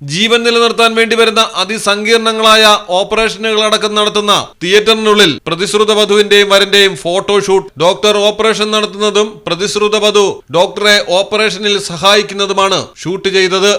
ജീവൻ നിലനിർത്താൻ വേണ്ടി വരുന്ന അതിസങ്കീർണങ്ങളായ ഓപ്പറേഷനുകളടക്കം നടത്തുന്ന തിയേറ്ററിനുള്ളിൽ പ്രതിശ്രുത വധുവിന്റെയും വരന്റെയും ഫോട്ടോഷൂട്ട് ഡോക്ടർ ഓപ്പറേഷൻ നടത്തുന്നതും പ്രതിശ്രുത വധു ഡോക്ടറെ ഓപ്പറേഷനിൽ സഹായിക്കുന്നതുമാണ് ഷൂട്ട് ചെയ്തത്.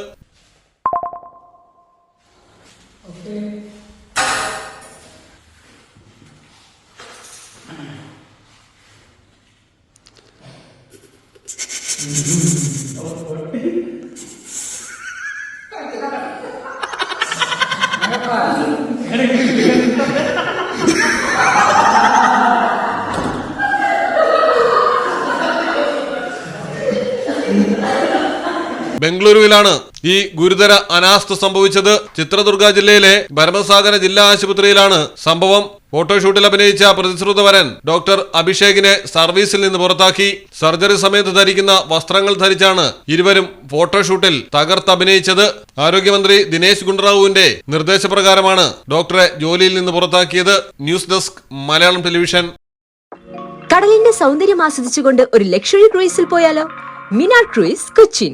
Ganun pa. Ganun pa. ബംഗളൂരുവിലാണ് ഈ ഗുരുതര അനാസ്ഥ സംഭവിച്ചത്. ചിത്രദുർഗ ജില്ലയിലെ ഭരമസാഗര ജില്ലാ ആശുപത്രിയിലാണ് സംഭവം. ഫോട്ടോഷൂട്ടിൽ അഭിനയിച്ച പ്രതിശ്രുത വരൻ ഡോക്ടർ അഭിഷേകിനെ സർവീസിൽ നിന്ന് പുറത്താക്കി. സർജറി സമയത്ത് ധരിക്കുന്ന വസ്ത്രങ്ങൾ ധരിച്ചാണ് ഇരുവരും ഫോട്ടോഷൂട്ടിൽ തകർത്തഭിനയിച്ചത് ആരോഗ്യമന്ത്രി ദിനേശ് ഗുണ്ടറാവുവിന്റെ നിർദ്ദേശപ്രകാരമാണ് ഡോക്ടറെ ജോലിയിൽ നിന്ന് പുറത്താക്കിയത്. News desk Malayalam television. കടലിന്റെ സൗന്ദര്യം ആസ്വദിച്ചുകൊണ്ട് ഒരു ലക്ഷറി ക്രൂയിസിൽ പോയാലോ? മിനാ ക്രൂയിസ് കൊച്ചിൻ.